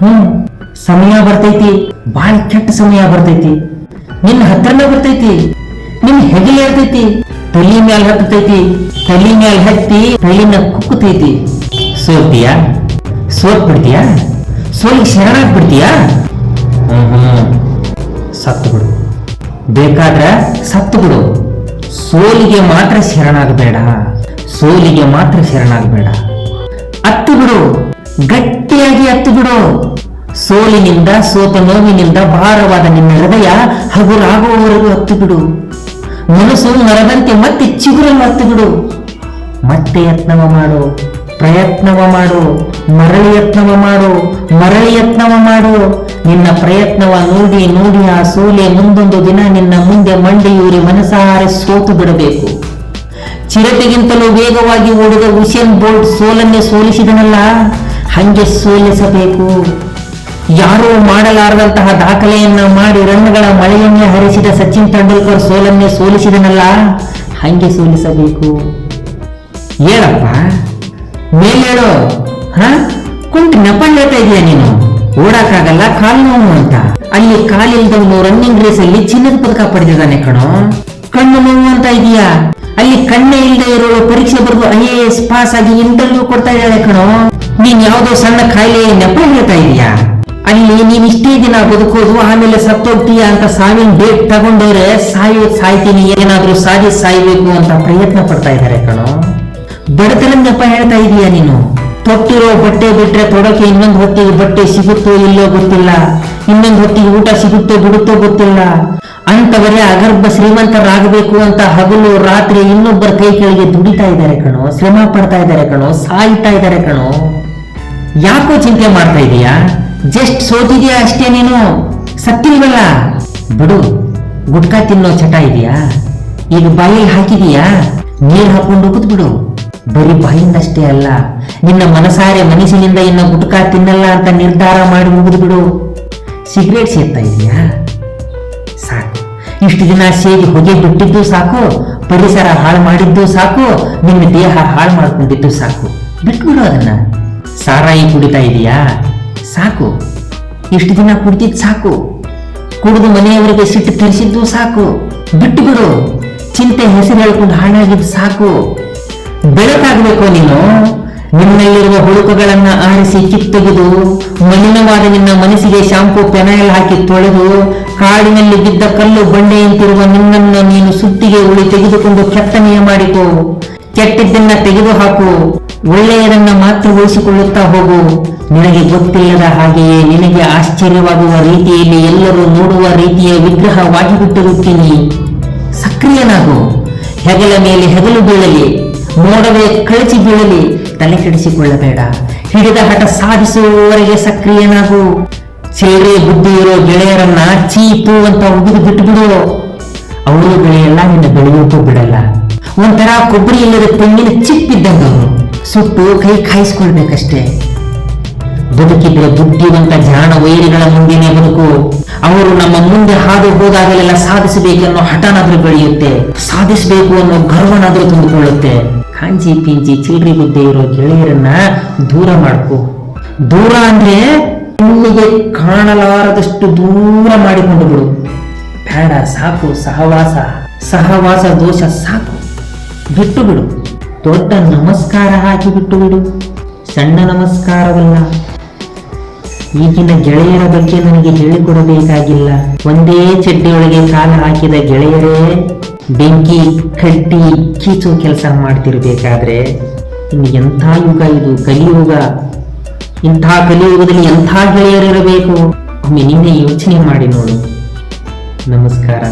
ಹ್ಮ್, ಸಮಯ ಬರ್ತೈತಿ, ಬಾಳ ಕೆಟ್ಟ ಸಮಯ ಬರ್ತೈತಿ. ನಿನ್ನ ಹತ್ರನೇ ಬರ್ತೈತಿ ನಿನ್ ಹೆಗಲ ಹೇಳ್ತೈತಿ ತಲಿ ಮ್ಯಾಲ ಹತ್ತೈತಿ ತಲಿ ಮ್ಯಾಲ ಹತ್ತಿ ತಲಿನ ಕುಕ್ಕತೈತಿ. ಸೋತಿಯ ಸೋತ್ ಬಿಡ್ತೀಯಾ? ಸೋಲಿಗೆ ಶರಣಾಗ್ ಬಿಡ್ತೀಯ? ಹ್ಮ್ ಹ್ಮ್. ಸತ್ತು ಬಿಡು. ಬೇಕಾದ್ರ ಸತ್ತು ಬಿಡು. ಸೋಲಿಗೆ ಮಾತ್ರ ಶರಣಾಗಬೇಡ. ಸೋಲಿಗೆ ಮಾತ್ರ ಶರಣಾಗಬೇಡ. ಅತ್ತು ಬಿಡು. ಗಟ್ಟಿಯಾಗಿ ಅತ್ತು ಬಿಡು. ಸೋಲಿನಿಂದ ಸೋತ ನೋವಿನಿಂದ ಭಾರವಾದ ನಿನ್ನ ಹೃದಯ ಹಗುರಾಗುವವರೆಗೂ ಹತ್ತು ಬಿಡು. ಮನಸ್ಸು ಮರದಂತೆ ಮತ್ತೆ ಚಿಗುರನ್ನು ಹತ್ತು ಬಿಡು. ಮತ್ತೆ ಯತ್ನವ ಮಾಡು, ಪ್ರಯತ್ನವ ಮಾಡು, ಮರಳಿ ಯತ್ನವ ಮಾಡು, ಮರಳಿ ಯತ್ನವ ಮಾಡು. ನಿನ್ನ ಪ್ರಯತ್ನವ ನೋಡಿ ನೋಡಿ ಆ ಸೋಲೆ ಮುಂದೊಂದು ದಿನ ನಿನ್ನ ಮುಂದೆ ಮಂಡೆಯೂರಿ ಮನಸಾರೆ ಸೋತು ಬಿಡಬೇಕು. ಚಿರತೆಗಿಂತಲೂ ವೇಗವಾಗಿ ಓಡಿದ ಉಸೇನ್ ಬೋಲ್ಟ್ ಸೋಲನ್ನೇ ಸೋಲಿಸಿದನಲ್ಲ? ಹಂಗೆ ಸೋಲಿಸಬೇಕು. ಯಾರೂ ಮಾಡಲಾರದಂತಹ ದಾಖಲೆಯನ್ನ ಮಾಡಿ ರನ್ಗಳ ಮಳೆಯನ್ನೇ ಹರಿಸಿದ ಸಚಿನ್ ತೆಂಡೂಲ್ಕರ್ ಸೋಲನ್ನೇ ಸೋಲಿಸಿದನಲ್ಲ, ಹಂಗೆ ಸೋಲಿಸಬೇಕು. ಹೇಳಪ್ಪ ಮೇಲೇಳೋ ಹ? ಕುಂಟು ನೆಪ ಇದೆಯಾ ಇದೀಯ ನೀನು? ಓಡಕ್ಕಾಗಲ್ಲ ಕಾಲು ನೋವು ಅಂತ. ಅಲ್ಲಿ ಕಾಲಿಲ್ದವನು ರನ್ನಿಂಗ್ ರೇಸ್ ಅಲ್ಲಿ ಚಿನ್ನದ ಪದಕ ಪಡೆದಿದ್ದಾನೆ ಕಣೋ. ಕಣ್ಣು ನೋವು ಅಂತ ಇದೆಯಾ? ಅಲ್ಲಿ ಕಣ್ಣೇ ಇಲ್ಲದೆ ಇರೋಳು ಪರೀಕ್ಷೆ ಬರೆದು ಐ ಎ ಎಸ್ ಪಾಸ್ ಆಗಿ ಇಂಟರ್ವ್ಯೂ ಕೊಡ್ತಾ ಇದ್ದಾಳೆ ಕಣೋ. ನೀನ್ ಯಾವ್ದೋ ಸಣ್ಣ ಕಾಯಿಲೆ ನೆಪ ಹೇಳ್ತಾ ಇದೀಯಾ? ಅಲ್ಲಿ ನೀನ್ ಇಷ್ಟೇ ದಿನ ಬದುಕೋದು, ಆಮೇಲೆ ಸತ್ತೋಗ್ತೀಯ ಅಂತ ಸಾವಿನ ಡೇಟ್ ತಗೊಂಡವ್ರೆ ಸಾಯೋ ಸಾಯ್ತೀನಿ, ಏನಾದ್ರೂ ಸಾಧಿ ಸಾಯ್ಬೇಕು ಅಂತ ಪ್ರಯತ್ನ ಪಡ್ತಾ ಇದ್ದಾರೆ ಕಣೋ. ಬಡತನ ನೆಪ ಹೇಳ್ತಾ ಇದೀಯಾ ನೀನು? ತೊಟ್ಟಿರೋ ಬಟ್ಟೆ ಬಿಟ್ರೆ ತೊಡಕೆ ಇನ್ನೊಂದು ಹೊತ್ತಿಗೆ ಬಟ್ಟೆ ಸಿಗುತ್ತೋ ಇಲ್ಲೋ ಗೊತ್ತಿಲ್ಲ. ಇನ್ನೊಂದು ಹೊತ್ತಿಗೆ ಊಟ ಸಿಗುತ್ತೋ ಬಿಡುತ್ತೋ ಗೊತ್ತಿಲ್ಲ. ಅಂತವರೇ ಅಗರ್ಭ ಶ್ರೀಮಂತರಾಗಬೇಕು ಅಂತ ಹಗಲು ರಾತ್ರಿ ಇನ್ನೊಬ್ಬರ ಕೈ ಕೆಳಗೆ ದುಡಿತಾ ಇದ್ದಾರೆ ಕಣೋ. ಶ್ರಮ ಪಡ್ತಾ ಇದ್ದಾರೆ ಕಣೋ. ಸಾಯ್ತಾ ಇದ್ದಾರೆ ಕಣೋ. ಯಾಕೋ ಚಿಂತೆ ಮಾಡ್ತಾ ಇದೀಯಾ? ಜಸ್ಟ್ ಸೋತಿದ್ಯಾ ಅಷ್ಟೇ ನೀನು? ಸತ್ತಿಲ್ವಲ್ಲ? ಬಿಡು, ಗುಟ್ಕಾ ತಿನ್ನೋ ಚಟ ಇದೆಯಾ? ಈಗ ಬಾಯಲ್ಲಿ ಹಾಕಿದೀಯಾ? ನೀರ್ ಹಾಕೊಂಡು ಬಿಡು ಬರೀ ಬಾಯಿಂದಷ್ಟೇ ಅಲ್ಲ, ನಿನ್ನ ಮನಸಾರೆ ಮನಸ್ಸಿನಿಂದ ಇನ್ನ ಗುಟ್ಕಾ ತಿನ್ನಲ್ಲ ಅಂತ ನಿರ್ಧಾರ ಮಾಡಿ ಮುಗಿದು ಬಿಡು ಸಿಗರೇಟ್ ಸೇರ್ತಾ ಇದೀಯಾ? ಸಾಕು. ಇಷ್ಟು ದಿನ ಸೇರಿ ಹೊಗೆ ಬಿಟ್ಟಿದ್ದು ಸಾಕು, ಪರಿಸರ ಹಾಳು ಮಾಡಿದ್ದು ಸಾಕು, ನಿನ್ನ ದೇಹ ಹಾಳು ಮಾಡ್ಕೊಂಡಿದ್ದು ಸಾಕು. ಬಿಟ್ಬಿಡು ಅದನ್ನ. ಸಾರಾಯಿ ಕುಡಿತಾ ಇದೆಯಾ? ಸಾಕು. ಇಷ್ಟು ದಿನ ಕುಡಿದಿದ್ದು ಸಾಕು. ಕುಡಿದು ಮನೆಯವರಿಗೆ ಸಿಟ್ಟು ತರಿಸಿದ್ದು ಸಾಕು. ಬಿಟ್ಟು ಬಿಡು. ಚಿಂತೆ ಹೆಸರು ಹೇಳ್ಕೊಂಡು ಹಾಳಾಗಿದ್ದು ಸಾಕು. ಬೆಳಕಾಗಬೇಕು ನೀನು? ನಿಮ್ಮಲ್ಲಿರುವ ಹುಳುಕುಗಳನ್ನ ಆರಿಸಿ ಕಿತ್ತೊಗೆದು ಮಲಿನವಾದ ನಿನ್ನ ಮನಸ್ಸಿಗೆ ಶಾಂಪೂ ಪೆನಾಯಲ್ ಹಾಕಿ ತೊಳೆದು, ಕಾಡಿನಲ್ಲಿ ಬಿದ್ದ ಕಲ್ಲು ಬಂಡೆಯಂತಿರುವ ನಿನ್ನನ್ನು ನೀನು ಸುತ್ತಿಗೆ ಉಳಿ ತೆಗೆದುಕೊಂಡು ಕೆತ್ತನೆಯ ಮಾಡಿಕೋ. ಕೆಟ್ಟಿದ್ದನ್ನ ತೆಗೆದು ಹಾಕು ಒಳ್ಳೆಯದನ್ನ ಮಾತ್ರ ಉಳಿಸಿಕೊಳ್ಳುತ್ತಾ ಹೋಗು. ನಿನಗೆ ಗೊತ್ತಿಲ್ಲದ ಹಾಗೆಯೇ ನಿನಗೆ ಆಶ್ಚರ್ಯವಾಗುವ ರೀತಿಯಲ್ಲಿ ಎಲ್ಲರೂ ನೋಡುವ ರೀತಿಯ ವಿಗ್ರಹವಾಗಿ ಬಿಟ್ಟಿರುತ್ತೀನಿ ಸಕ್ರಿಯನಾಗು. ಹೆಗಲ ಮೇಲೆ ಹೆಗಲು ಬೀಳಲಿ. ಮೋಡವೇ ಕಳಚಿ ಬೀಳಲಿ. ತಲೆ ಕೆಡಿಸಿಕೊಳ್ಳಬೇಡ. ಹಿಡಿದ ಹಠ ಸಾಧಿಸುವವರೆಗೆ ಸಕ್ರಿಯನಾಗು. ಚಿಲ್ಲರೆ ಬುದ್ಧಿ ಇರೋ ಗೆಳೆಯರನ್ನ ಚೀಪು ಅಂತ ಉಗಿದು ಬಿಟ್ಟು ಬಿಡು ಅವರು ಬೆಳೆಯಲ್ಲ ನಿನ್ನ ಬೆಳೆಯೋಕ್ಕೂ ಬಿಡಲ್ಲ. ಒಂಥರ ಕೊಬ್ಬರಿ ಇಲ್ಲದ ತೆಂಗಿನ ಚಿಪ್ಪಿದ್ದಂಗ ಸುಟ್ಟು ಕೈ ಕಾಯಿಸ್ಕೊಳ್ಬೇಕಷ್ಟೇ. ಬದುಕಿದ್ರೆ ಬುದ್ಧಿವಂತ ಜಾಣ ವೈರಿಗಳ ಮುಂದೆನೆ ಬದುಕು. ಅವರು ನಮ್ಮ ಮುಂದೆ ಹಾದು ಹೋದಾಗಲೆಲ್ಲ ಸಾಧಿಸಬೇಕೆನ್ನೋ ಹಠನಾದ್ರೂ ಬೆಳೆಯುತ್ತೆ. ಸಾಧಿಸಬೇಕು ಅನ್ನೋ ಗರ್ವನಾದ್ರೂ ತುಂಬಿಕೊಳ್ಳುತ್ತೆ. ಕಾಂಜಿ ಪಿಂಜಿ ಚಿಲ್ರಿ ಬುದ್ಧಿ ಇರೋ ಗೆಳೆಯರನ್ನ ದೂರ ಮಾಡ್ಕೊ. ದೂರ ಅಂದ್ರೆ ಕಣ್ಣಿಗೆ ಕಾಣಲಾರದಷ್ಟು ದೂರ ಮಾಡಿಕೊಂಡು ಬಿಡು. ಬೇಡ, ಸಾಕು, ಸಹವಾಸ. ಸಹವಾಸ, ದೋಷ ಸಾಕು. ಬಿಟ್ಟು ಬಿಡು. ದೊಡ್ಡ ನಮಸ್ಕಾರ ಹಾಕಿಬಿಟ್ಟು ಬಿಡು. ಸಣ್ಣ ನಮಸ್ಕಾರವಲ್ಲ. ಈಗಿನ ಗೆಳೆಯರ ಬಗ್ಗೆ ನನಗೆ ಹೇಳಿಕೊಡಬೇಕಾಗಿಲ್ಲ. ಒಂದೇ ಚಡ್ಡಿಯೊಳಗೆ ಕಾಲ ಹಾಕಿದ ಗೆಳೆಯರೇ, ಬೆಂಕಿ ಕಟ್ಟಿ ಕೀಚೋ ಕೆಲಸ ಮಾಡ್ತಿರ್ಬೇಕಾದ್ರೆ ಇನ್ನು ಎಂಥ ಯುಗ ಇದು? ಕಲಿಯುಗ. ಇಂಥ ಕಲಿಯುಗದಲ್ಲಿ ಎಂಥ ಗೆಳೆಯರಿರಬೇಕು? ಒಮ್ಮೆ ನೀನೇ ಯೋಚನೆ ಮಾಡಿ ನೋಡು. ನಮಸ್ಕಾರ.